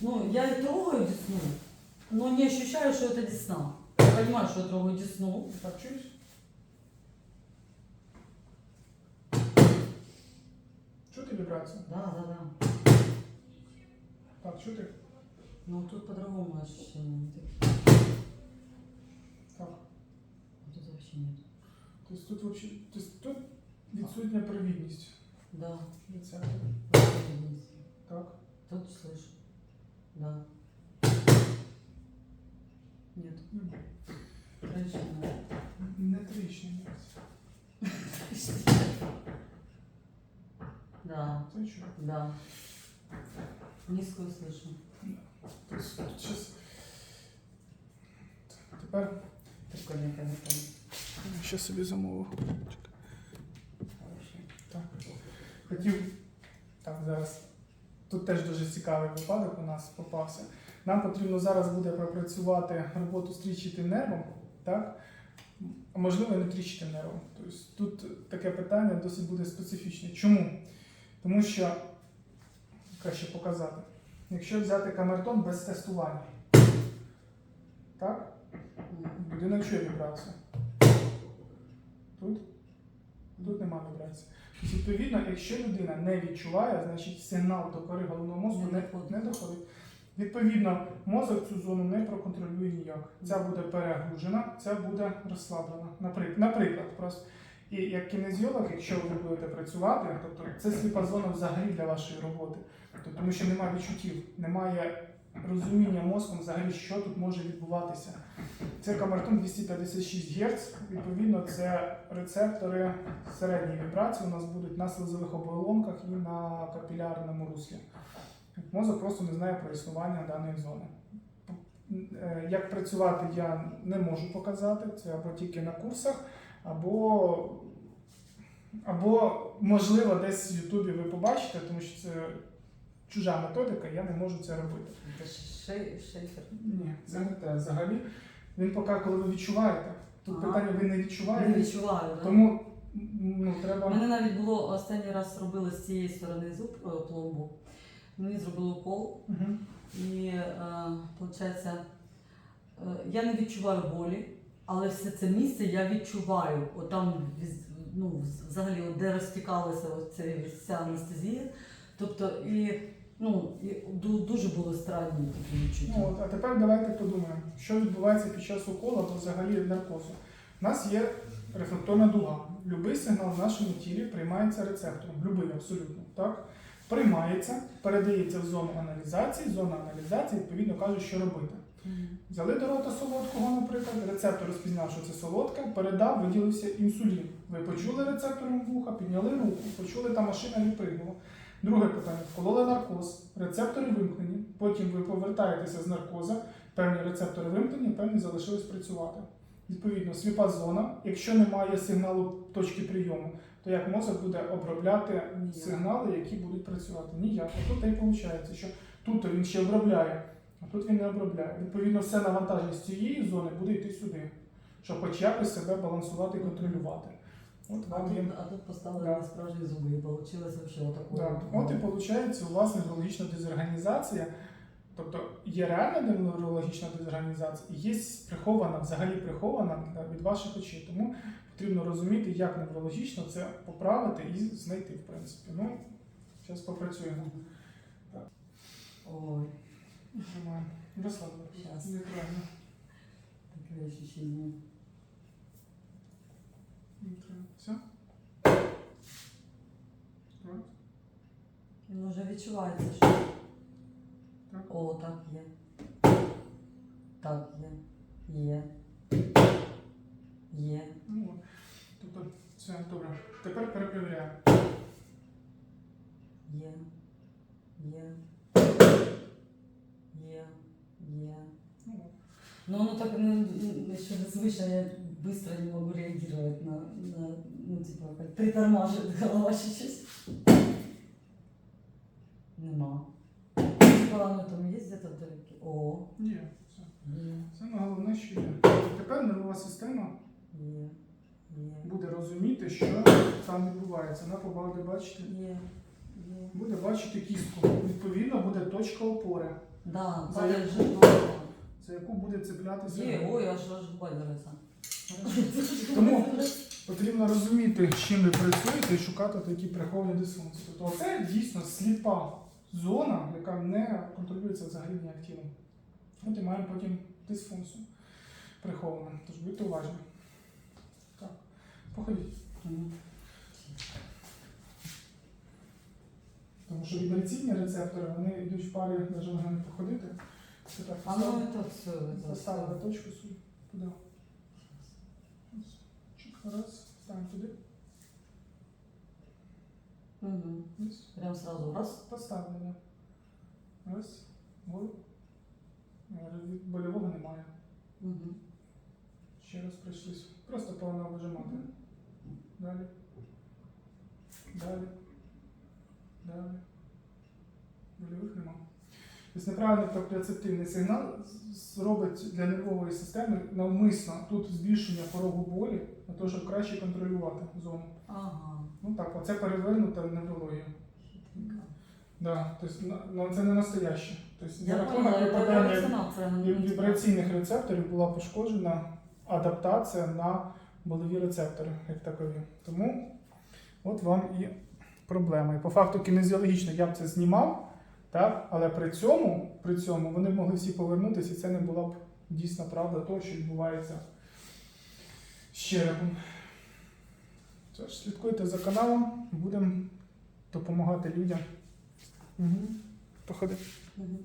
Ну, я и трогаю десну, но не ощущаю, что это десна. Я понимаю, что я трогаю десну. Так, чуєш? Чути вібрацію? Да, да, да. Так, чути? Но тут по-другому ощущения. такие. Так. А Тут вообще нет. Тобто тут вообще, тобто тут відсутня провідність. Да. рецептора. вообще есть. Так. Тут слышу. Да. Нет. Немає. Раньше нет. Не тричні. Да, Це що? да. Низкую слышу. Тобто тут щас... Тепер Прикольно, конечно. ще собі замовив. Хорошо. Так. Хотів. Так, зараз. Тут теж дуже цікавий випадок у нас попався. Нам потрібно зараз буде пропрацювати роботу з трічатим нервом, так? Можливо, не трічатим нервом. Тобто тут таке питання досить буде специфічне. Чому? Тому що краще показати. Якщо взяти камертон без тестування, так? Людина чує вібрацію. Тут? Тут немає вібрації. Відповідно, якщо людина не відчуває, значить сигнал до кори головного мозку Не не, доходить. Відповідно, мозок цю зону не проконтролює ніяк. Ця буде перегружена, ця буде розслаблена. Наприклад, наприклад просто. І як кінезіолог, якщо ви будете працювати, тобто це сліпа зона взагалі для вашої роботи. Тобто, тому що немає відчуттів, немає розуміння мозком взагалі, що тут може відбуватися. Це камертон 256 Гц. Відповідно, це рецептори середньої вібрації у нас будуть на слизових оболонках і на капілярному руслі. Мозок просто не знає про існування даної зони. Е, Як працювати, я не можу показати. Це або тільки на курсах, або, або можливо, десь в Ютубі ви побачите, тому що це чужа методика, я не можу це робити. Шей, шейфер. Ні, це не те. Взагалі, він поки, коли ви відчуваєте, тут Ага. питання ви не Не відчуваю, тому ну, У треба. мене навіть було останній раз робили з цієї сторони зуб е, пломбу. Мені зробили укол, Мгм. і виходить, я не відчуваю болі, але все це місце я відчуваю. От там ну, взагалі, от де розтікалася вся анестезія. Тобто і, ну, ду- дуже були странні такі відчуття. Ну, от, а тепер давайте подумаємо, що відбувається під час уколу або взагалі наркозу. У нас є рефлекторна дуга. Любий сигнал в нашому тілі приймається рецептором, любий абсолютно. Так? Приймається, передається в зону аналізації, зона аналізації відповідно каже, що робити. Мгм. Взяли до рота солодкого, наприклад, рецептор розпізнав, що це солодке, передав, виділився інсулін. Ви почули рецептором вуха, підняли руку, почули, та машина відпригнула. Друге питання: вкололи наркоз, рецептори вимкнені. Потім ви повертаєтеся з наркоза, певні рецептори вимкнені, певні залишились працювати. Відповідно, сліпа зона, якщо немає сигналу точки прийому, то як мозок буде обробляти сигнали, які будуть працювати? Ніяк. А тут і виходить, що тут він ще обробляє, а тут він не обробляє. Відповідно, все навантаження з цієї зони буде йти сюди, щоб хоч якось себе балансувати і контролювати. От А вам тут, а тут поставили Да. справжні зуби і вийшло взагалі отакое. Да. От і виходить у вас неврологічна дезорганізація. Тобто є реальна неврологічна дезорганізація, і є прихована, взагалі прихована від ваших очей. Тому потрібно розуміти, як неврологічно це поправити і знайти, в принципі. Ну, зараз попрацюємо. Ой. Розслаблено. Щас. Неправильно. таке ощущение. Неправильно. Все? Так. Він вже відчувається, що. Так. О, так є. Так є. Є. Є. Ну, от. тобто, все, добре. Тепер перепровіряємо. Є. Є. Є. Є. Ну, от. Ну, оно так ну, ну, еще незвычно, я быстро не могу реагировать на, на ну, типа, как притормаживает голова чуть-чуть. Нема. Типа, оно там есть где-то вдалеке? О, Є. Все. є, Саме головне, що є. Тепер нервова система є, є, буде розуміти, що там відбувається. Вона побалди бачите, є, є. буде бачити кістку. Відповідно, буде точка опори. Да, За вже ну, за яку буде цеплятися. Є, ой, аж аж байдереться. Тому потрібно розуміти, з чим ви працюєте і шукати такі приховані дисфункції. Тобто це дійсно сліпа зона, яка не контролюється взагалі ніяк тілом. От і маємо потім дисфункцію приховану. Тож будьте уважні. Так, походіть. Тому що вібраційні рецептори вони йдуть в парі, навіть можна не походити. Ну поставили точку собі. Туди. Чик, раз, ставимо туди. Мгм. Ось. Прям сразу раз. Поставлено. Раз. Боль. Е, від Больового немає. Мгм. Ще раз пройшлись. Просто повинна вижимати. Далі. Далі. Далі. Больових нема. Тобто неправильний пропріоцептивний сигнал з- з- для нервової системи навмисно тут збільшення порогу болі, для того, щоб краще контролювати зону. Ага. Ну так, оце перевернута неврологія. Да, тобто, на- ну, це не настояще. Тобто, за рахунок випадання вібраційних рецепторів була пошкоджена адаптація на болеві рецептори як такові. Тому от вам і проблема. І по факту кінезіологічно я б це знімав, так? але при цьому, при цьому вони б могли всі повернутися, і це не була б дійсна правда того, що відбувається з черепом. Тож, слідкуйте за каналом, будемо допомагати людям. Угу. Походи. Мгм.